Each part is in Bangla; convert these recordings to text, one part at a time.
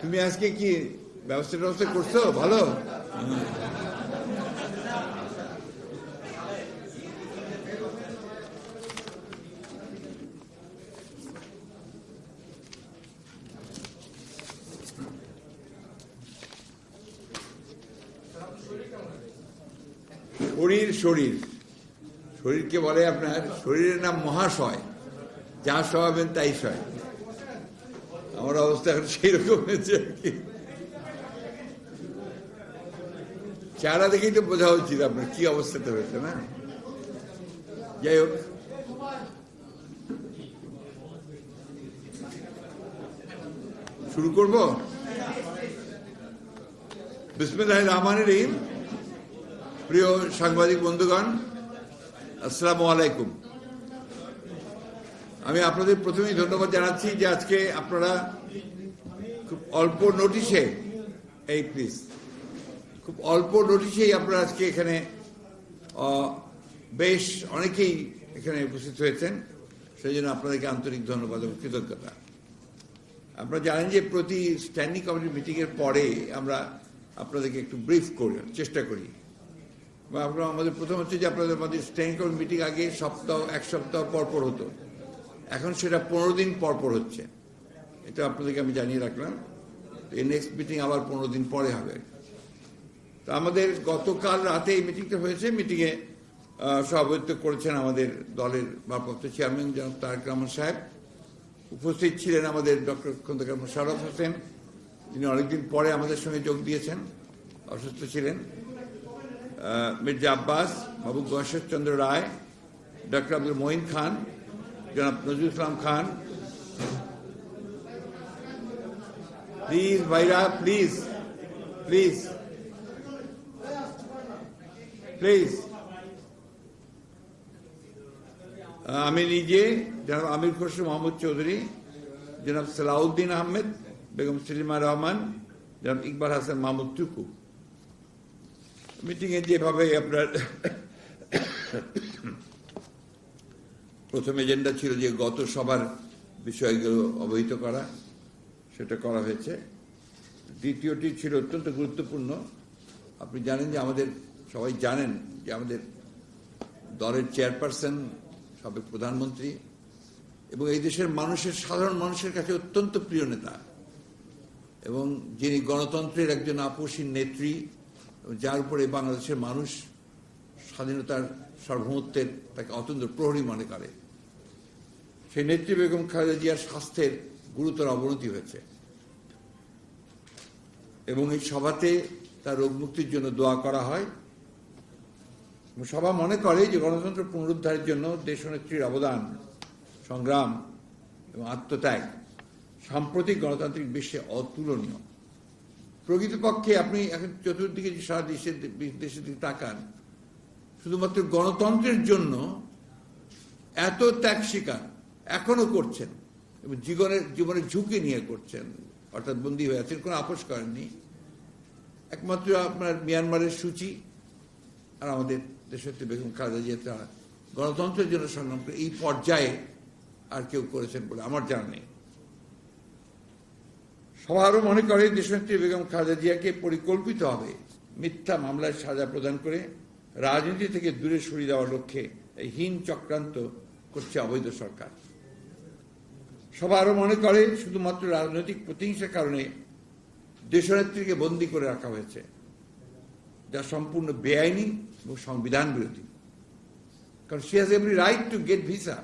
তুমি আজকে কি ব্যবস্থা ব্যবস্থা করছ? ভালো? শরীর শরীর। শরীরকে বলে আপনার, শরীরের নাম মহাশয়। যা সহাবেন তাই সয় আমার অবস্থা এখন সেই রকম হয়েছে আর চেহারা দেখেই তো বোঝা উচিত আপনার কি অবস্থাতে হয়েছে, না? যাই হোক। শুরু করব? বিসমুল্লাহ রহমান রহিম। প্রিয় সাংবাদিক বন্ধুগণ আসসালামু আলাইকুম। আমি আপনাদের প্রথমেই ধন্যবাদ জানাচ্ছি যে আজকে আপনারা খুব অল্প নোটিশে, এই প্লিজ খুব অল্প নোটিশেই আপনারা আজকে এখানে বেশ অনেকেই এখানে উপস্থিত হয়েছেন। সেই জন্য আপনাদেরকে আন্তরিক ধন্যবাদ এবং কৃতজ্ঞতা। আপনারা জানেন যে প্রতি স্ট্যান্ডিং কমিটি মিটিংয়ের পরে আমরা আপনাদেরকে একটু ব্রিফ করি, চেষ্টা করি। আপনারা আমাদের প্রথম হচ্ছে যে আপনাদের আমাদের স্ট্যান্ডিং মিটিং আগে সপ্তাহ, এক সপ্তাহ পর পর হতো। এখন সেটা পনেরো দিন পর পর হচ্ছে। এটা আপনাদেরকে আমি জানিয়ে রাখলাম। এই নেক্সট মিটিং আবার পনেরো দিন পরে হবে। তো আমাদের গতকাল রাতে এই মিটিংটা হয়েছে। মিটিংয়ে সভাপতিত্ব করেছেন আমাদের দলের ভারপ্রাপ্ত চেয়ারম্যান জনাব তারেক রহমান সাহেব। উপস্থিত ছিলেন আমাদের ডক্টর খন্দকার মোশারফ হোসেন। যিনি অনেকদিন পরে আমাদের সঙ্গে যোগ দিয়েছেন। অসুস্থ ছিলেন। আহ, মির্জা আব্বাস বাবু চন্দ্র রায় ডক্টর আব্দুল মঈন খান জনাব নজরুল ইসলাম খান প্লিজ ভাইরা প্লিজ প্লিজ প্লিজ আমি নিজে জনাব আমির খসরু মোহাম্মদ চৌধুরী জনাব সালাউদ্দিন আহমেদ বেগম সেলিমা রহমান জনাব ইকবাল হাসান মাহমুদ টুকু মিটিংয়ে যেভাবে আপনার প্রথম এজেন্ডা ছিল যে গত সবার বিষয়গুলো অবহিত করা, সেটা করা হয়েছে। দ্বিতীয়টি ছিল অত্যন্ত গুরুত্বপূর্ণ। আপনি জানেন যে আমাদের, সবাই জানেন যে আমাদের দলের চেয়ারপারসন, সাবেক প্রধানমন্ত্রী, এবং এই দেশের মানুষের, সাধারণ মানুষের কাছে অত্যন্ত প্রিয় নেতা। এবং যিনি গণতন্ত্রের একজন আপোষী নেত্রী যার উপরে বাংলাদেশের মানুষ স্বাধীনতার সার্বভৌমত্বের তাকে অত্যন্ত প্রহরী মনে করে। সেই নেত্রী বেগম খালেদা জিয়ার স্বাস্থ্যের গুরুতর অবনতি হয়েছে। এবং এই সভাতে তার রোগ মুক্তির জন্য দোয়া করা হয়। সভা মনে করে যে গণতন্ত্র পুনরুদ্ধারের জন্য দেশ দেশনেত্রীর অবদান, সংগ্রাম এবং আত্মত্যাগ সাম্প্রতিক গণতান্ত্রিক বিশ্বে অতুলনীয়। প্রকৃতপক্ষে আপনি এখন চতুর্দিকে যে সারা দেশের দেশের দিকে তাকান, শুধুমাত্র গণতন্ত্রের জন্য এত ত্যাগ স্বীকার এখনও করছেন, এবং জীবনের জীবনের ঝুঁকি নিয়ে করছেন, অর্থাৎ বন্দী হয়ে আছেন, কোনো আপোষ করেননি। একমাত্র আপনার মিয়ানমারের সূচি আর আমাদের দেশত্রী বেগম খালেদা জিয়া তারা গণতন্ত্রের জন্য সংগ্রাম করে এই পর্যায়ে আর কেউ করেছেন বলে আমার জানা নেই। আরও মনে করে, দেশনেত্রী বেগম খালেদা জিয়াকে পরিকল্পিতভাবে মিথ্যা মামলায় সাজা প্রদান করে রাজনীতি থেকে দূরে সরিয়ে দেওয়ার লক্ষ্যে এই হীন চক্রান্ত করছে অবৈধ সরকার। আরও মনে করে, শুধুমাত্র রাজনৈতিক প্রতিহিংসার কারণে দেশনেত্রীকে বন্দি করে রাখা হয়েছে, যা সম্পূর্ণ বেআইনি এবং সংবিধান বিরোধী। কারণ she has every right to get visa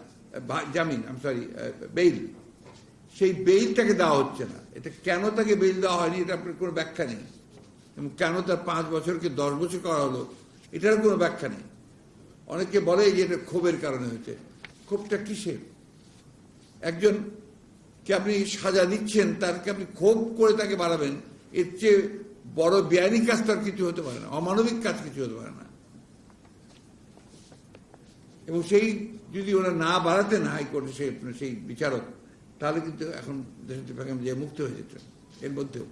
জামিন আম সরি বেইল সেই বেইলটাকে দেওয়া হচ্ছে না। এটা কেন তাকে বেইল দেওয়া হয়নি এটা আপনার কোনো ব্যাখ্যা নেই। এবং কেন তার পাঁচ বছরকে দশ বছর করা হলো, এটার কোনো ব্যাখ্যা নেই। অনেকে বলে যে এটা ক্ষোভের কারণে হয়েছে। ক্ষোভটা কিসের? একজন কে আপনি সাজা দিচ্ছেন তারকে আপনি ক্ষোভ করে তাকে বাড়াবেন, এর চেয়ে বড় বেআইনি কাজ তার কিছু হতে পারে না, অমানবিক কাজ কিছু হতে পারে না। এবং সেই যদি ওরা না বাড়াতেন হাইকোর্টে সেই সেই বিচারক তাহলে কিন্তু এখন যে মুক্ত হয়ে যেত এর মধ্যেও।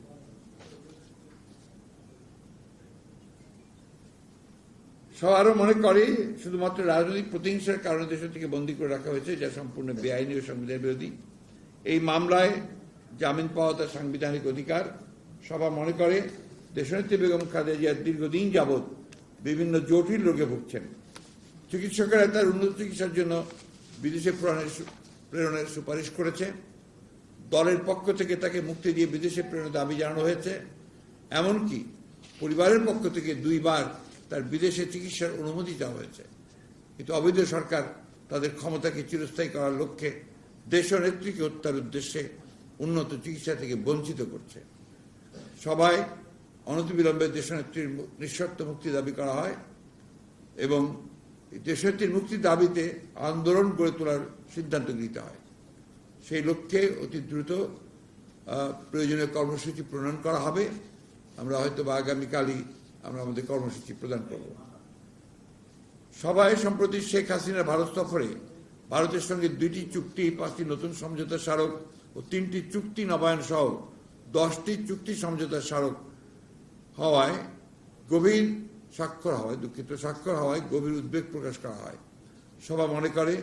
সব আরও মনে করে, শুধুমাত্র রাজনৈতিক প্রতিহিংসার কারণে দেশ থেকে বন্দী করে রাখা হয়েছে যা সম্পূর্ণ বেআইনি ও সংবিধান বিরোধী। এই মামলায় জামিন পাওয়া তার সাংবিধানিক অধিকার। সভা মনে করে, দেশনেত্রী বেগম খালেদা জিয়া দীর্ঘদিন যাবৎ বিভিন্ন জটিল রোগে ভুগছেন। চিকিৎসকেরা তার উন্নত চিকিৎসার জন্য বিদেশে প্রেরণের সু- প্রেরণের সুপারিশ করেছে। দলের পক্ষ থেকে তাকে মুক্তি দিয়ে বিদেশে প্রেরণের দাবি জানানো হয়েছে। এমনকি পরিবারের পক্ষ থেকে দুইবার তার বিদেশে চিকিৎসার অনুমতি দেওয়া হয়েছে। কিন্তু অবৈধ সরকার তাদের ক্ষমতাকে চিরস্থায়ী করার লক্ষ্যে দেশ ও নেত্রীকে হত্যার উদ্দেশ্যে উন্নত চিকিৎসা থেকে বঞ্চিত করছে। সবাই অনতিবিলম্বে দেশনেত্রীর নিঃশর্ত মুক্তি দাবি করা হয় এবং দেশনেত্রীর মুক্তির দাবিতে আন্দোলন গড়ে তোলার সিদ্ধান্ত নিতে হয়। সেই লক্ষ্যে অতি দ্রুত প্রয়োজনীয় কর্মসূচি প্রণয়ন করা হবে। আমরা হয়তো বা আগামীকালই আমরা আমাদের কর্মসূচি প্রদান করব। সবাই সম্প্রতি শেখ হাসিনার ভারত সফরে ভারতের সঙ্গে দুইটি চুক্তি, পাঁচটি নতুন সমঝোতা স্মারক ও তিনটি চুক্তি নবায়ন সহ দশটি চুক্তি সমঝোতা স্মারক হওয়ায় গভীর স্বাক্ষর হওয়ায় দুঃখিত, স্বাক্ষর হওয়ায় গভীর উদ্বেগ প্রকাশ করা হয়। সভা মনে করে,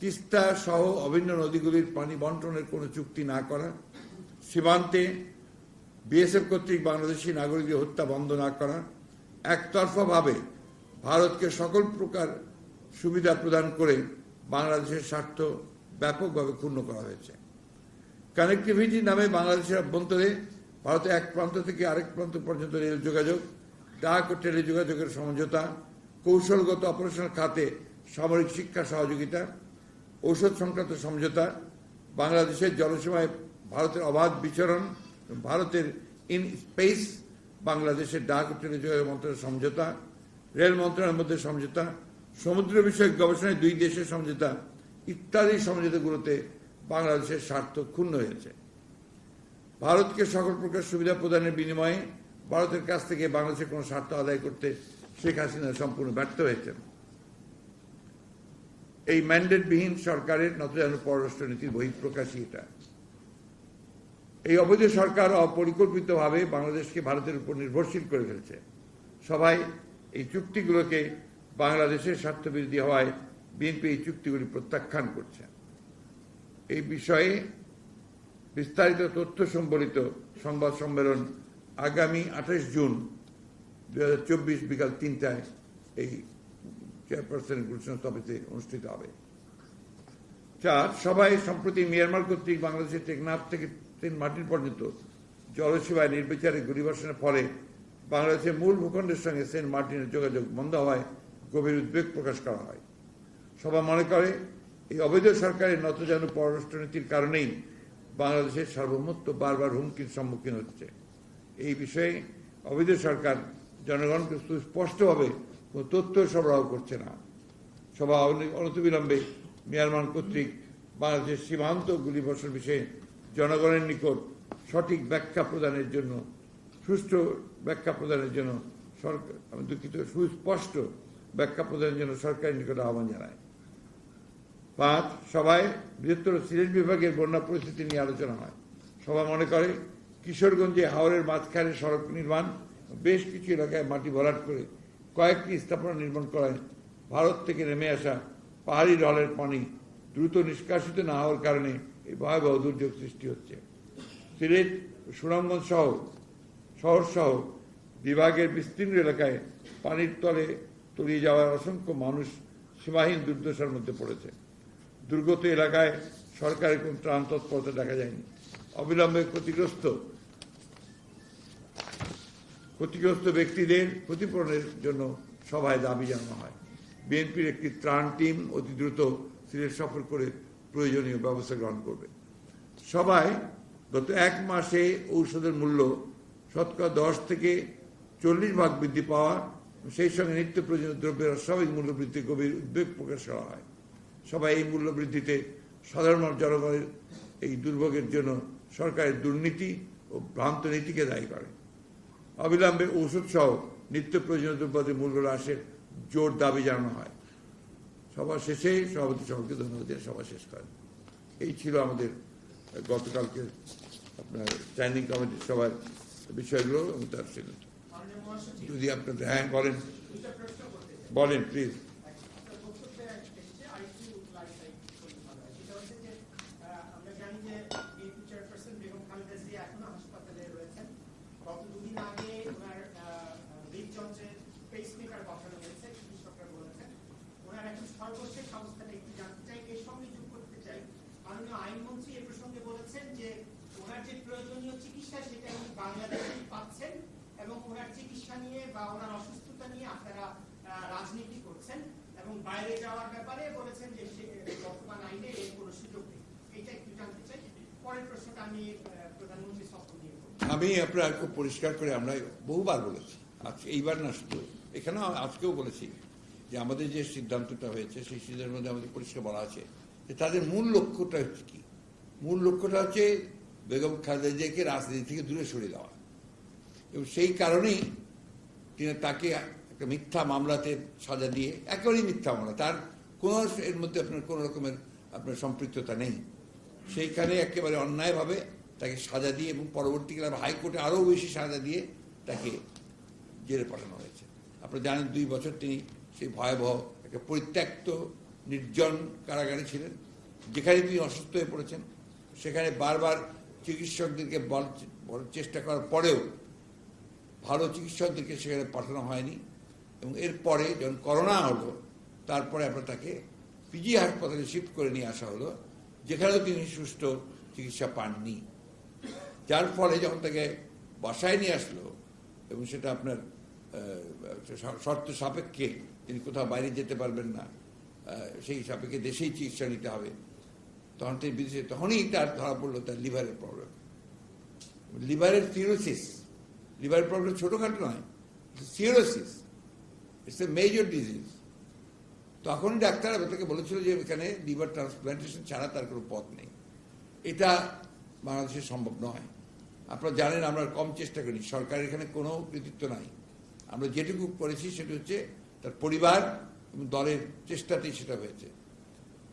তিস্তা সহ অভিন্ন নদীগুলির পানি বন্টনের কোনো চুক্তি না করা, সীমান্তে বিএসএফ কর্তৃক বাংলাদেশি নাগরিকদের হত্যা বন্ধ না করা, একতরফাভাবে ভারতকে সকল প্রকার সুবিধা প্রদান করে বাংলাদেশের স্বার্থ ব্যাপকভাবে ক্ষুণ্ণ করা হয়েছে। কানেক্টিভিটি নামে বাংলাদেশের অভ্যন্তরে ভারতের এক প্রান্ত থেকে আরেক প্রান্ত পর্যন্ত রেল যোগাযোগ ডাক ও টেলিযোগাযোগের সমঝোতা, কৌশলগত অপারেশন খাতে সামরিক শিক্ষা সহযোগিতা, ঔষধ সংক্রান্ত সমঝোতা, বাংলাদেশের জলসীমায় ভারতের অবাধ বিচরণ ভারতের ইন স্পেস, বাংলাদেশের ডাক ও টেলিযোগাযোগ মন্ত্রণালয়ের সমঝোতা, রেল মন্ত্রণালয়ের মধ্যে সমঝোতা, সমুদ্র বিষয়ক গবেষণায় দুই দেশের সমঝোতা ইত্যাদি সমঝোতাগুলোতে বাংলাদেশের স্বার্থ ক্ষুণ্ণ হয়েছে। ভারতকে সকল প্রকার সুবিধা প্রদানের বিনিময়ে ভারতের কাছ থেকে বাংলাদেশের কোনো স্বার্থ আদায় করতে শেখ হাসিনা সম্পূর্ণ ব্যর্থ হয়েছেন। এই ম্যান্ডেটবিহীন সরকারের নতজানু পররাষ্ট্র নীতির বহিঃপ্রকাশই এটা। এই অবৈধ সরকার অপরিকল্পিতভাবে বাংলাদেশকে ভারতের উপর নির্ভরশীল করে ফেলছে। সবাই এই চুক্তিগুলোকে বাংলাদেশের স্বার্থবিরোধী হওয়ায় বিএনপি এই চুক্তিগুলি প্রত্যাখ্যান করছে। এই বিষয়ে বিস্তারিত তথ্য সম্বলিত সংবাদ সম্মেলন আগামী আঠাশ জুন দু হাজার চব্বিশ বিকাল তিনটায় এই চেয়ারপারসন গুলশান অফিসে অনুষ্ঠিত হবে। চার, সবাই সম্প্রতি মিয়ানমার কর্তৃক বাংলাদেশের টেকনাফ থেকে তিন মাটির পর্যন্ত জলসীমায় নির্বিচারে গুলিবর্ষণের ফলে বাংলাদেশের মূল ভূখণ্ডের সঙ্গে সেন্ট মার্টিনের যোগাযোগ বন্ধ হওয়ায় গভীর উদ্বেগ প্রকাশ করা হয়। সভা মনে করে, এই অবৈধ সরকারের নতজানু পররাষ্ট্রনীতির কারণেই বাংলাদেশের সার্বভৌমত্ব বারবার হুমকির সম্মুখীন হচ্ছে। এই বিষয়ে অবৈধ সরকার জনগণকে সুস্পষ্টভাবে কোনো তথ্য সরবরাহ করছে না। সভা অন- অনতিবিলম্বে মিয়ানমার কর্তৃক বাংলাদেশের সীমান্ত গুলিবর্ষণ বিষয়ে জনগণের নিকট সঠিক ব্যাখ্যা প্রদানের জন্য, সুষ্ঠু ব্যাখ্যা প্রদানের জন্য সরকার আমি দুঃখিত, সুস্পষ্ট ব্যাখ্যা প্রদানের জন্য সরকারের নিকট আহ্বান জানায়। পাঁচ, সভায় বৃহত্তর সিলেট বিভাগের বন্যা পরিস্থিতি নিয়ে আলোচনা হয়। সভা মনে করে কিশোরগঞ্জে হাওরের মাঝখানে সড়ক নির্মাণ, বেশ কিছু এলাকায় মাটি ভরাট করে কয়েকটি স্থাপনা নির্মাণ করায় ভারত থেকে নেমে আসা পাহাড়ি ঢলের পানি দ্রুত নিষ্কাশিত না হওয়ার কারণে এই ভয়াবহ দুর্যোগ সৃষ্টি হচ্ছে। সিলেট, সুনামগঞ্জ সহ শহর সহ বিভাগের বিস্তীর্ণ এলাকায় পানির তলে তলিয়ে যাওয়ার অসংখ্য মানুষ সীমাহীন দুর্দশার মধ্যে পড়েছে। দুর্গত এলাকায় সরকারের কোন ত্রাণ তৎপরতা দেখা যায়নি। অবিলম্বে ক্ষতিগ্রস্ত ক্ষতিগ্রস্ত ব্যক্তিদের ক্ষতিপূরণের জন্য সভায় দাবি জানানো হয়। বিএনপির একটি ত্রাণ টিম অতি দ্রুত সিলেট সফর করে প্রয়োজনীয় ব্যবস্থা গ্রহণ করবে। সবাই গত এক মাসে ঔষধের মূল্য শতকরা দশ থেকে চল্লিশ ভাগ বৃদ্ধি পাওয়া সেই সঙ্গে নিত্য প্রয়োজনীয় দ্রব্যের অস্বাভাবিক মূল্য বৃদ্ধি গভীর উদ্বেগ প্রকাশ করা হয়। সবাই এই মূল্য বৃদ্ধিতে সাধারণ জনগণের এই দুর্ভোগের জন্য সরকারের দুর্নীতি ও ভ্রান্ত নীতিকে দায়ী করে। অবিলম্বে ওষুধসহ সহ নিত্য প্রয়োজনীয় দ্রব্যাদির মূল্য হ্রাসের জোর দাবি জানানো হয়। সভা শেষে সভাপতি সভাকে ধন্যবাদ দিয়ে সভা শেষ করেন। এই ছিল আমাদের গতকালকে আপনার স্ট্যান্ডিং কমিটির সবার বিষয়গুলো এবং তার ছিল যদি আপনার হ্যাঁ বলেন। বলেন প্লিজ আপনার বক্তব্যে এসেছে আরেকটি clarified করতে ভালো হয়। সেটা হচ্ছে যে, আহ, আমরা জানি যে বিএনপি চেয়ারপারসন বেগম খালেদা জিয়া এখনও হাসপাতালে রয়েছেন গত দুদিন আগে ওনার হৃদযন্ত্রের পেসমেকার বসানো হয়েছে চিকিৎসকরা বলেছেন ওনার এখন সর্বশেষ অবস্থাটা একটু জানতে চাই, এর সঙ্গে যোগ করতে চাই। মাননীয় আইনমন্ত্রী এ প্রসঙ্গে বলেছেন যে, ওনার যে প্রয়োজনীয় চিকিৎসা, সেটা উনি পাচ্ছেন এবং ওনার চিকিৎসা নিয়ে বা ওনার অসুস্থতা নিয়ে আপনারা রাজনীতি করছেন এবং বাইরে যাওয়ার ব্যাপারে বলেছেন যে বর্তমান আইনে এর কোনো সুযোগ নেই। এটা একটু জানতে চাই। পরের প্রশ্নটা আমি প্রধানমন্ত্রী সফর নিয়ে আমি আপনার খুব পরিষ্কার করে আমরা বহুবার বলেছি আজকে এইবার না শুধু, এখানেও আজকেও বলেছি যে আমাদের যে সিদ্ধান্তটা হয়েছে, সেই সিদ্ধান্তের মধ্যে আমাদের পরিষ্কার বলা আছে যে তাদের মূল লক্ষ্যটা হচ্ছে কি? মূল লক্ষ্যটা হচ্ছে বেগম খালেদা জিয়াকে রাজনীতি থেকে দূরে সরে দেওয়া। এবং সেই কারণেই তিনি তাকে একটা মিথ্যা মামলাতে সাজা দিয়ে, একেবারেই মিথ্যা মামলা, তার কোনো এর মধ্যে আপনার কোনো রকমের আপনার সম্পৃক্ততা নেই। সেইখানে একেবারে অন্যায়ভাবে তাকে সাজা দিয়ে এবং পরবর্তীকালে হাইকোর্টে আরও বেশি সাজা দিয়ে তাকে জেলে পাঠানো হয়েছে। আপনারা জানেন দুই বছর তিনি সেই ভয়াবহ একটা পরিত্যক্ত, নির্জন কারাগারে ছিলেন। যেখানে তিনি অসুস্থ হয়ে পড়েছেন, সেখানে বারবার চিকিৎসকদেরকে বল বলার চেষ্টা করার পরেও ভালো চিকিৎসকদেরকে সেখানে পাঠানো হয়নি এবং এরপরে যখন করোনা হলো, তারপরে আমরা তাকে পিজি হাসপাতালে শিফট করে নিয়ে আসা হলো, যেখানেও তিনি সুষ্ঠু চিকিৎসা পাননি। যার ফলে যখন তাকে বাসায় নিয়ে আসলো এবং সেটা আপনার শর্ত সাপেক্ষে তিনি কোথাও বাইরে যেতে পারবেন না। সেই সাপেক্ষে দেশেই চিকিৎসা নিতে হবে? তখন তিনি বিদেশে, তখনই তার ধরা পড়ল তার লিভারের প্রবলেম লিভারের সিরোসিস লিভারের প্রবলেম ছোটোখাটো নয় cirrhosis it's a major disease তখন ডাক্তার তাকে বলেছিল যে এখানে লিভার ট্রান্সপ্লান্টেশন ছাড়া তার কোনো পথ নেই। এটা বাংলাদেশে সম্ভব নয়। আপনারা জানেন আমরা কম চেষ্টা করি। সরকারের এখানে কোনো কৃতিত্ব নাই। আমরা যেটুকু করেছি সেটা হচ্ছে তার পরিবার এবং দলের চেষ্টাতেই সেটা হয়েছে।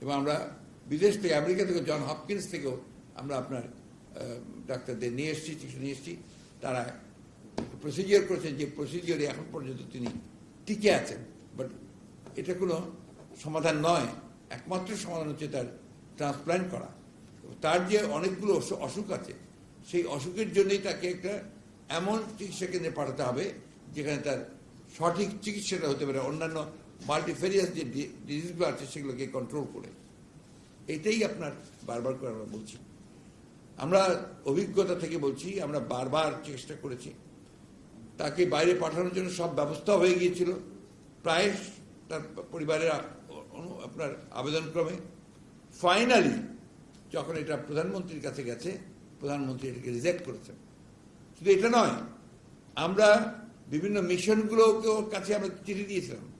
এবং আমরা বিদেশ থেকে, আমেরিকা থেকে, জন হপকিন্স থেকেও আমরা আপনার ডাক্তারদের নিয়ে এসেছি, চিকিৎসা নিয়ে এসেছি। তারা প্রসিজিওর করেছেন যে প্রসিজিওরে এখন পর্যন্ত তিনি টিকে আছেন। বাট এটা কোনো সমাধান নয়। একমাত্র সমাধান হচ্ছে তার ট্রান্সপ্লান্ট করা। তার যে অনেকগুলো অসুখ আছে, সেই অসুখের জন্যই তাকে একটা এমন চিকিৎসা কেন্দ্রে পাঠাতে হবে যেখানে তার সঠিক চিকিৎসাটা হতে পারে, অন্যান্য মাল্টিফেরিয়াস যে ডিজিজগুলো আছে সেগুলোকে কন্ট্রোল করে। এটাই আপনার বারবার করে আমরা বলছি। আমরা অভিজ্ঞতা থেকে বলছি, আমরা বারবার চেষ্টা করেছি। তাকে বাইরে পাঠানোর জন্য সব ব্যবস্থা হয়ে গিয়েছিল। প্রায় তার পরিবারের আপনার আবেদনক্রমে। ফাইনালি যখন এটা প্রধানমন্ত্রীর কাছে গেছে, প্রধানমন্ত্রী এটাকে রিজেক্ট করেছেন। শুধু এটা নয়, আমরা বিভিন্ন মিশনগুলোকেও কাছে আমরা চিঠি দিয়েছিলাম।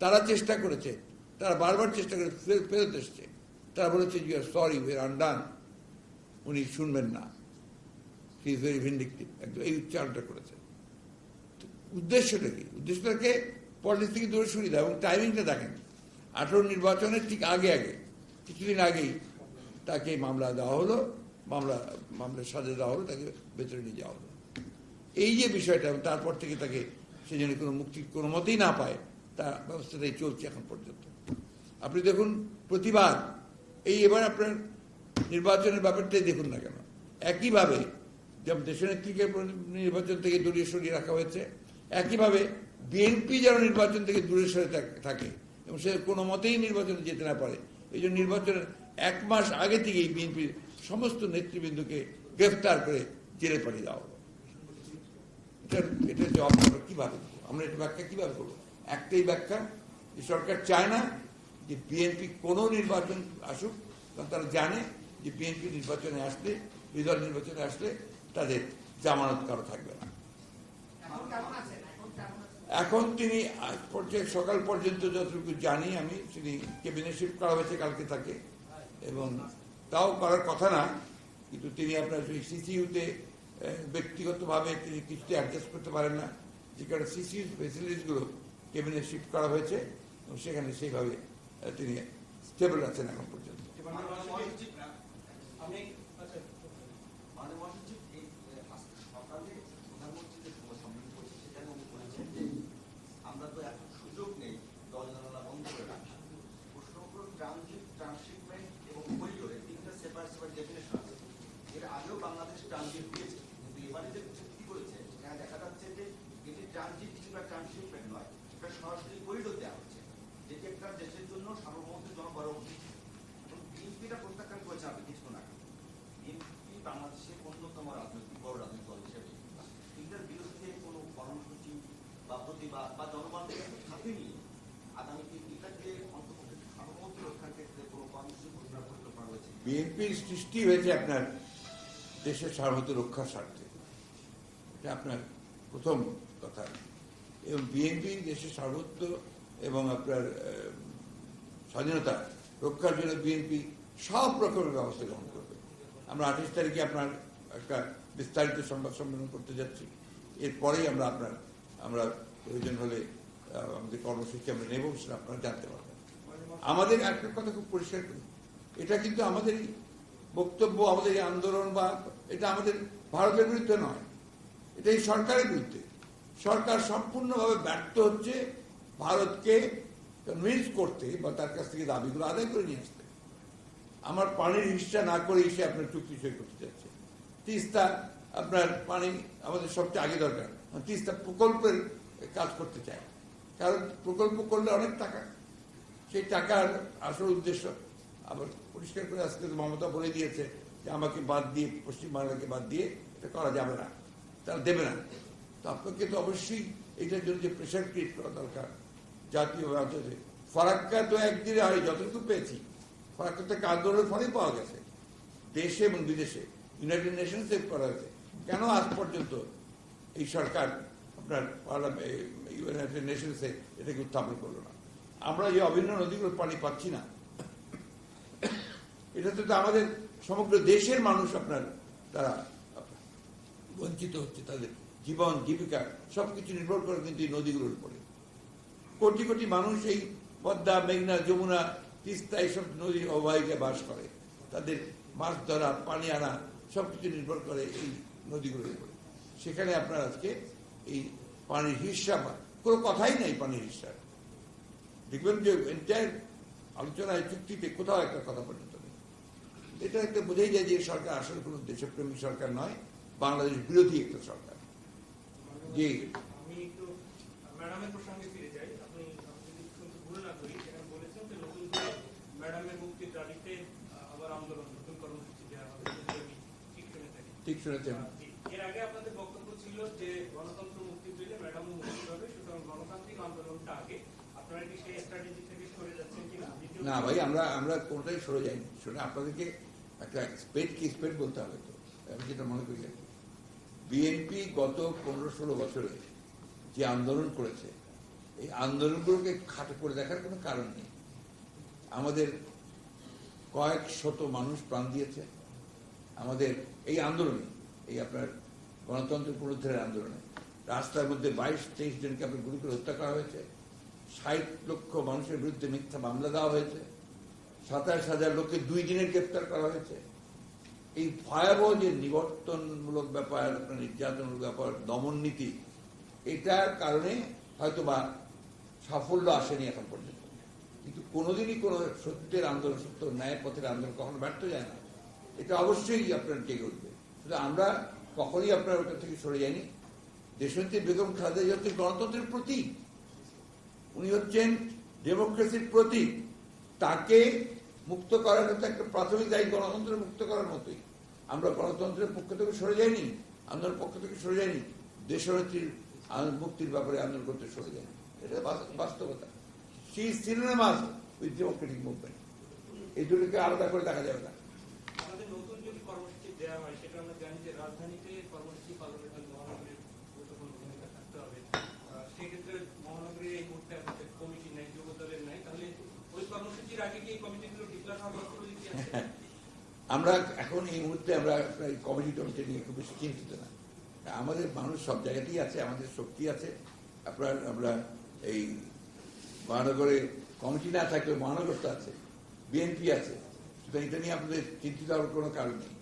তারা চেষ্টা করেছে। তারা বারবার চেষ্টা করে ফের- ফেরত এসছে। তারা বলেছে you are sorry we're undone উনি শুনবেন না। হি ইজ ভেরি ভিন্ডিকটিভ একদম এই উচ্চারণটা করেছে। উদ্দেশ্যটা কি? উদ্দেশ্যটাকে পলিটিক্স থেকে দূরে সরিয়ে দেয় এবং টাইমিংটা দেখেন। আঠারো নির্বাচনের ঠিক আগে আগে, কিছুদিন আগেই তাকে মামলা দেওয়া হলো। মামলা মামলা সাজা দেওয়া হলো, তাকে ভেতরে নিয়ে যাওয়া হলো। এই যে বিষয়টা, তারপর থেকে তাকে সে যেন কোনো মুক্তি কোনো মতেই না পায় তার ব্যবস্থাটাই চলছে এখন পর্যন্ত। আপনি দেখুন, প্রতিবাদ, এই এবার আপনার নির্বাচনের ব্যাপারটাই দেখুন না কেন। একইভাবে যেমন দেশনেত্রীকে নির্বাচন থেকে দূরে সরিয়ে রাখা হয়েছে, একইভাবে বিএনপি যেন নির্বাচন থেকে দূরে সরে থাকে এবং সে কোনো মতেই নির্বাচনে যেতে না পারে। এই জন্য নির্বাচনের এক মাস আগে থেকেই বিএনপির সমস্ত নেতৃবৃন্দকে গ্রেফতার করে জেলে পাঠিয়ে দেওয়া এটার এটার জবাব আমরা কীভাবে দেবো? আমরা এটা ব্যাখ্যা কীভাবে করব? একটাই ব্যাখ্যা যে সরকার চায় না যে বিএনপি কোনো নির্বাচন আসুক, কারণ তারা জানে যে বিএনপি নির্বাচনে আসলে বিদল নির্বাচনে আসলে তাদের জামানত কারও থাকবে না। এখন তিনি আজ পর্যায়ে, সকাল পর্যন্ত যতটুকু জানি আমি, তিনি কেবিনে শিফট করা হয়েছে, কালকে তাকে। এবং তাও করার কথা না, কিন্তু তিনি আপনার সেই সিসিইউতে ব্যক্তিগতভাবে তিনি কিছুতে অ্যাডজাস্ট করতে পারেন না, যে কারণে সিসিইউ ফেসিলিটিসগুলো কেবিনে শিফট করা হয়েছে, এবং সেখানে সেইভাবে তিনি স্টেবল আছেন এখন পর্যন্ত আমি মানে মহাসচিব এই আজ- সকালে প্রধানমন্ত্রী যে সম্মেলন করছে সেখানে উনি বলেছেন যে আমরা তো এখন সুযোগ নেই ট্রানজিট ট্রান্সশিপমেন্ট এবং করিডোরে তিনটা সেপারেট সেপারেট ডেফিনেশন আছে এর আগেও বাংলাদেশ ট্রানজিট দিয়েছে কিন্তু এবারে যে চুক্তি করেছে সেখানে দেখা যাচ্ছে যে এটি ট্রানজিট কিংবা ট্রান্সশিপমেন্ট নয় এটা সরাসরি করিডোর দেওয়া হচ্ছে যেটি একটা দেশের জন্য সার্বভৌমত্ব জনপরবর্তী বিএনপিটা প্রত্যাখ্যান করেছে আপনি কিছুক্ষণ আগে বিএনপি বাংলাদেশের অন্যতম রাজনৈতিক বড় রাজনৈতিক দল হিসেবে এটার বিরুদ্ধে কোনো কর্মসূচি বা প্রতিবাদ বা জনগণকে সাথে নিয়ে আগামীতে এটাকে অন্তর্ভুক্ত সার্বভৌমত্ব রক্ষার ক্ষেত্রে কোনো কর্মসূচি ঘোষণা বিএনপির সৃষ্টি হয়েছে আপনার দেশের সার্বভৌমত্ব রক্ষার স্বার্থে। এটা আপনার প্রথম কথা। এবং বিএনপি দেশের সার্বত্ব এবং আপনার স্বাধীনতা রক্ষার জন্য বিএনপি সব রকমের ব্যবস্থা গ্রহণ করবে। আমরা আঠাশ তারিখে আপনার একটা বিস্তারিত সংবাদ সম্মেলন করতে যাচ্ছি। এরপরেই আমরা আপনার, আমরা প্রয়োজন হলে আমাদের কর্মসূচি আমরা নেব সেটা আপনারা জানতে পারবেন। আমাদের একটা কথা খুব পরিষ্কার করি। এটা কিন্তু আমাদের বক্তব্য, আমাদের এই আন্দোলন বা এটা আমাদের ভারতের বিরুদ্ধে নয়। এটা এই সরকারের বিরুদ্ধে। সরকার সম্পূর্ণভাবে ব্যর্থ হচ্ছে ভারতকে কনভিন্স করতে বা তার কাছ থেকে দাবিগুলো আদায় করে নিয়ে আসতে। আমার পানির হিসা না করে এসে আপনার চুক্তি সই করতে যাচ্ছে তিস্তা আপনার পানি আমাদের সবচেয়ে আগে দরকার। তিস্তা প্রকল্পের কাজ করতে চায়। কারণ প্রকল্প করলে অনেক টাকা। সেই টাকার আসল উদ্দেশ্য আবার পরিষ্কার করে আজকে মমতা বলে দিয়েছে যে আমাকে বাদ দিয়ে, পশ্চিমবাংলাকে বাদ দিয়ে এটা করা যাবে না, তারা দেবে না। তো আপনাকে তো অবশ্যই এটার জন্য যে প্রেশার ক্রিয়েট করা দরকার জাতীয় আন্তর্জাতিক ফারাক্কা তো একদিনে হয়, যতটুকু পেয়েছি, ফারাক্কা থেকে আন্দোলনের ফলেই পাওয়া গেছে। দেশে এবং বিদেশে ইউনাইটেড নেশন সেভ করা হয়েছে। কেন আজ পর্যন্ত এই সরকার আপনার ইউনাইটেড নেশনসে এটাকে উত্থাপন করল না? আমরা যে অভিন্ন নদীগুলোর পানি পাচ্ছি না। এটাতে তো আমাদের সমগ্র দেশের মানুষ আপনার, তারা বঞ্চিত হচ্ছে, তাদের জীবন, জীবিকা, সবকিছু নির্ভর করে কিন্তু এই নদীগুলোর উপরে। কোটি কোটি মানুষ এই পদ্মা, মেঘনা, যমুনা, তিস্তা এইসব নদীর অববাহিকায় বাস করে। তাদের মাছ ধরা, পানি আনা, সবকিছু নির্ভর করে এই নদীগুলোর উপরে। সেখানে আপনার আজকে এই পানির হিসাব কোনো কথাই নাই পানির হিসাব দেখবেন যে এন্টায়ার আলোচনায় চুক্তিতে কোথাও একটা কথা নেই এটা একটা বোঝাই যায় যে সরকার আসলে কোনো দেশপ্রেমিক সরকার নয় বাংলাদেশ বিরোধী একটা সরকার। জি। ঠিক শুনে ঠিক শুনেছেন এর আগে আপনাদের বক্তব্য ছিল যে গণতন্ত্র মুক্তি পেলে ম্যাডামও মুক্তি পাবে সুতরাং গণতান্ত্রিক আন্দোলনটা আগে। আপনারা কি সেই স্ট্র্যাটেজি থেকে সরে যাচ্ছেন কিনা? না ভাই আমরা আমরা কোনটাই সরে যাইনি। শুনে আপনাদেরকে একটা স্পেড কি স্পেড বলতে হবে তো? আমি যেটা মনে করি আর। বিএনপি গত পনেরো ষোলো বছরে যে আন্দোলন করেছে, এই আন্দোলনগুলোকে খাটো করে দেখার কোনো কারণ নেই। আমাদের কয়েক শত মানুষ প্রাণ দিয়েছে। আমাদের এই আন্দোলনে, এই আপনার গণতন্ত্র পুনরুদ্ধারের আন্দোলনে রাস্তার মধ্যে বাইশ, তেইশ জনকে আপনার গুলি করে হত্যা করা হয়েছে। ষাট লক্ষ মানুষের বিরুদ্ধে মিথ্যা মামলা দেওয়া হয়েছে। সাতাশ হাজার লোককে দুই দিনের গ্রেপ্তার করা হয়েছে। এই ভয়াবহ যে নিবর্তনমূলক ব্যাপার আপনার নির্যাতনমূলক ব্যাপার, দমন নীতি, এটার কারণে হয়তো বা সাফল্য আসেনি এখন পর্যন্ত। কিন্তু কোনোদিনই কোনো সত্যের আন্দোলন, সত্য ন্যায়ের পথের আন্দোলন কখনো ব্যর্থ যায় না। এটা অবশ্যই আপনার জেগে উঠবে। শুধু আমরা কখনই আপনার ওটা থেকে সরে যাইনি। দেশনেত্রী বেগম খালেদা জিয়া হচ্ছে গণতন্ত্রের প্রতীক, উনি হচ্ছেন ডেমোক্রেসির প্রতীক। তাকে মুক্ত করার হচ্ছে একটা প্রাথমিক দায়ী গণতন্ত্র মুক্ত করার মতোই। আমরা গণতন্ত্রের পক্ষ থেকে সরে যাইনি, আন্দোলনের পক্ষ থেকে সরে যাইনি দেশনেত্রীর মুক্তির ব্যাপারে আন্দোলন করতে সরে যায়নি এটা বাস্তবতা। সেই সিনেমাস উইথ ডেমোক্রেটিক মুভমেন্ট এই দুটোকে আলাদা করে দেখা যাবে না। নতুন যদি কর্মসূচি দেওয়া হয়, সেটা আমরা জানি যে রাজধানীতে কর্মসূচি পালনের জন্য মহানগরীর গুরুত্বপূর্ণ ভূমিকা থাকতে হবে আহ, সেক্ষেত্রে মহানগরীর এই মুহূর্তে আমাদের কমিটি নাই যুব দলের নাই তাহলে ওই কর্মসূচির আগে কি এই কমিটিগুলো ডিক্লার হওয়ার প্রস্তুতি কি আছে আমরা এখন এই মুহূর্তে আমরা কমিটি টমিটি নিয়ে খুব বেশি চিন্তিত না। আমাদের মানুষ সব জায়গাতেই আছে আমাদের শক্তি আছে। আপনার আমরা এই মহানগরে কমিটি না থাকলে মহানগর তো আছে বিএনপি আছে। সুতরাং এটা নিয়ে আপনাদের চিন্তিত হওয়ার কোনো কারণ নেই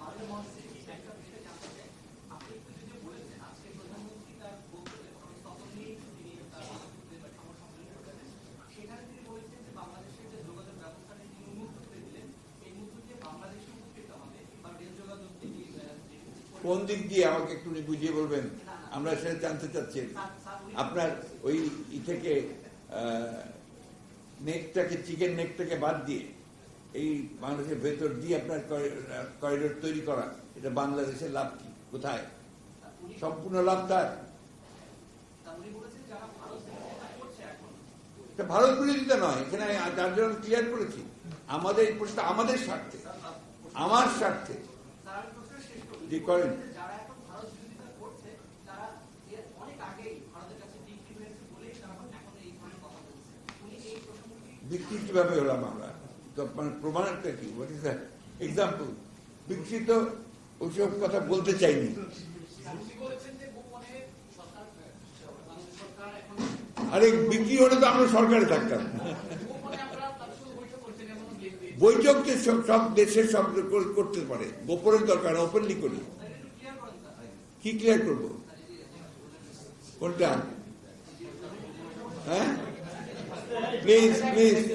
আমাদের মহাদেশে কি একটা বিষয় জানতে চাই আপনি একটু যদি বলেছেন আজকে প্রধানমন্ত্রী তার বক্তব্যে তখন নিয়েই তিনি তার বক্তব্যে বা সংবাদ সম্মেলনে করেছেন সেখানে তিনি বলেছেন যে বাংলাদেশের যে কোন দিক দিয়ে আমাকে একটু বুঝিয়ে বলবেন? আমরা সেটা জানতে চাচ্ছি। আপনার ওই ই থেকে নেকটাকে, চিকেন নেকটাকে বাদ দিয়ে, এই বাংলাদেশের ভেতর দিয়ে আপনার করিডোর তৈরি করা, এটা বাংলাদেশের লাভ কি? কোথায়? সম্পূর্ণ লাভ তার। ভারত বিরোধিতা নয়, এখানে যার জন্য ক্লিয়ার করেছি। আমাদের এই প্রশ্নটা আমাদের স্বার্থে, আমার স্বার্থে। জি করেন? বিক্রি কীভাবে হলাম আমরা। তো মানে প্রমাণটা কি? হোয়াট ইজ এক্সাম্পল বিকৃত ওইসব কথা বলতে চাইনি। আরে বিক্রি হলে তো আমরা সরকারে থাকতাম গোপনে আমরা তার সঙ্গে বৈঠক করছেন এমন লিখবে সব দেশের সব কর- করতে পারে। গোপনের দরকার ওপেনলি করি। কি ক্লিয়ার করব? কোনটা? হ্যাঁ? Please please?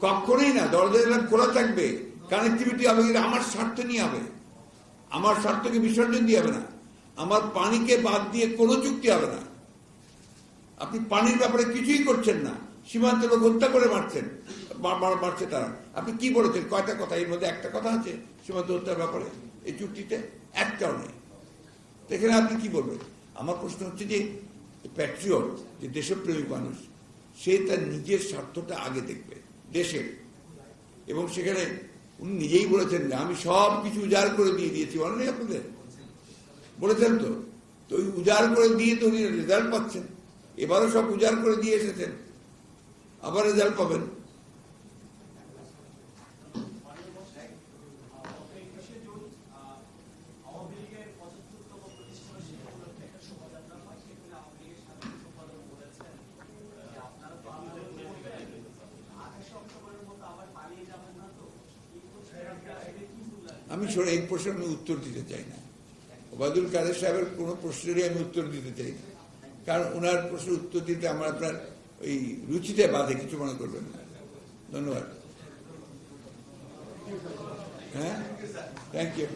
কখনোই না, দরজা খোলা থাকবে। কানেক্টিভিটি হবে, কিন্তু আমার স্বার্থ নিয়ে হবে। আমার স্বার্থকে বিসর্জন দিয়ে হবে না। আমার পানিকে বাদ দিয়ে কোনো চুক্তি হবে না। আপনি পানির ব্যাপারে কিছুই করছেন না। সীমান্ত লোক হত্যা করে মারছেন। মারছে তারা। আপনি কি বলেছেন? কয়টা কথা? এর মধ্যে একটা কথা আছে, সীমান্ত হত্যার ব্যাপারে। এই চুক্তিতে একটাও নেই। এখানে আপনি কি বলবেন? আমার প্রশ্ন হচ্ছে যে প্যাট্রিয়ট যে দেশপ্রেমিক মানুষ, সে তার নিজের স্বার্থটা আগে দেখবে, দেশের। এবং সেখানে উনি নিজেই বলেছেন যে, আমি সব কিছু উজাড় করে দিয়ে দিয়েছি। মনে নেই আপনাদের? বলেছেন তো? তো ওই উজাড় করে দিয়ে তো উনি রেজাল্ট পাচ্ছেন। এবারও সব উজাড় করে দিয়ে এসেছেন। আবার রেজাল্ট পাবেন। আমি শোনো এই প্রশ্নের আমি উত্তর দিতে চাই না। ওবায়দুল কাদের সাহেবের কোনো প্রশ্নেরই আমি উত্তর দিতে চাই না। কারণ ওনার প্রশ্নের উত্তর দিতে আমার আপনার ওই রুচিতে বাধে কিছু মনে করবেন না। ধন্যবাদ। হ্যাঁ? Thank you